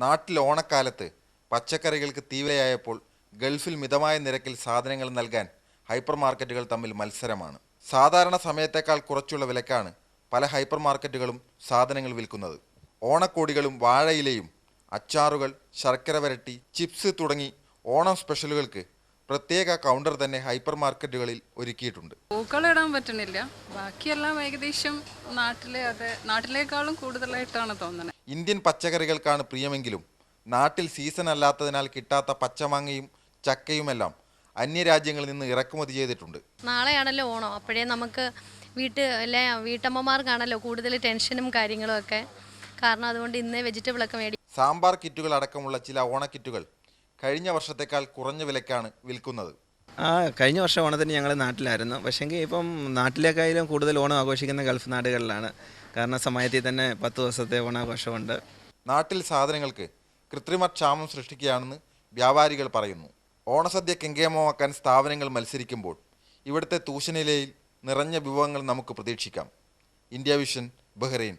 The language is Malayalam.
നാട്ടിൽ ഓണക്കാലത്ത് പച്ചക്കറികൾക്ക് തീവ്രയായപ്പോൾ ഗൾഫിൽ മിതമായ നിരക്കിൽ സാധനങ്ങൾ നൽകാൻ ഹൈപ്പർ മാർക്കറ്റുകൾ തമ്മിൽ മത്സരമാണ്. സാധാരണ സമയത്തേക്കാൾ കുറച്ചുള്ള വിലക്കാണ് പല ഹൈപ്പർ മാർക്കറ്റുകളും സാധനങ്ങൾ വിൽക്കുന്നത്. ഓണക്കോടികളും വാഴയിലയും അച്ചാറുകൾ ശർക്കര വരട്ടി ചിപ്സ് തുടങ്ങി ഓണം സ്പെഷ്യലുകൾക്ക് പ്രത്യേക കൗണ്ടർ തന്നെ ഹൈപ്പർ മാർക്കറ്റുകളിൽ ഒരുക്കിയിട്ടുണ്ട്. പൂക്കളിടാൻ പറ്റണില്ല. ബാക്കിയെല്ലാം ഏകദേശം നാട്ടിലെ അതെ നാട്ടിലേക്കാളും കൂടുതലായിട്ടാണ് തോന്നുന്നത് ഇന്ത്യൻ പച്ചക്കറികൾക്കാണ് പ്രിയമെങ്കിലും നാട്ടിൽ സീസൺ അല്ലാത്തതിനാൽ കിട്ടാത്ത പച്ചമാങ്ങയും ചക്കയുമെല്ലാം അന്യരാജ്യങ്ങളിൽ നിന്ന് ഇറക്കുമതി ചെയ്തിട്ടുണ്ട്. നാളെയാണല്ലോ ഓണം. അപ്പോഴേ നമുക്ക് വീട്ട് അല്ലെ വീട്ടമ്മമാർക്കാണല്ലോ കൂടുതൽ ടെൻഷനും കാര്യങ്ങളും ഒക്കെ. കാരണം അതുകൊണ്ട് ഇന്നേ വെജിറ്റബിൾ ഒക്കെ മേടി സാമ്പാർ കിറ്റുകൾ അടക്കമുള്ള ചില ഓണക്കിറ്റുകൾ കഴിഞ്ഞ വർഷത്തേക്കാൾ കുറഞ്ഞ വിലക്കാണ് വിൽക്കുന്നത്. ആ കഴിഞ്ഞ വർഷം ഓണത്തിന് ഞങ്ങൾ നാട്ടിലായിരുന്നു. പക്ഷേങ്കിൽ ഇപ്പം നാട്ടിലേക്കായാലും കൂടുതൽ ഓണം ആഘോഷിക്കുന്ന ഗൾഫ് നാടുകളിലാണ്. കാരണം സമയത്തിൽ തന്നെ പത്ത് ദിവസത്തെ ഓണാഘോഷമുണ്ട്. നാട്ടിൽ സാധനങ്ങൾക്ക് കൃത്രിമ ക്ഷാമം സൃഷ്ടിക്കുകയാണെന്ന് വ്യാപാരികൾ പറയുന്നു. ഓണസദ്യ കെങ്കേമമാക്കാൻ സ്ഥാപനങ്ങൾ മത്സരിക്കുമ്പോൾ ഇവിടുത്തെ തൂശനിലയിൽ നിറഞ്ഞ വിഭവങ്ങൾ നമുക്ക് പ്രതീക്ഷിക്കാം. India Vision Bahrain.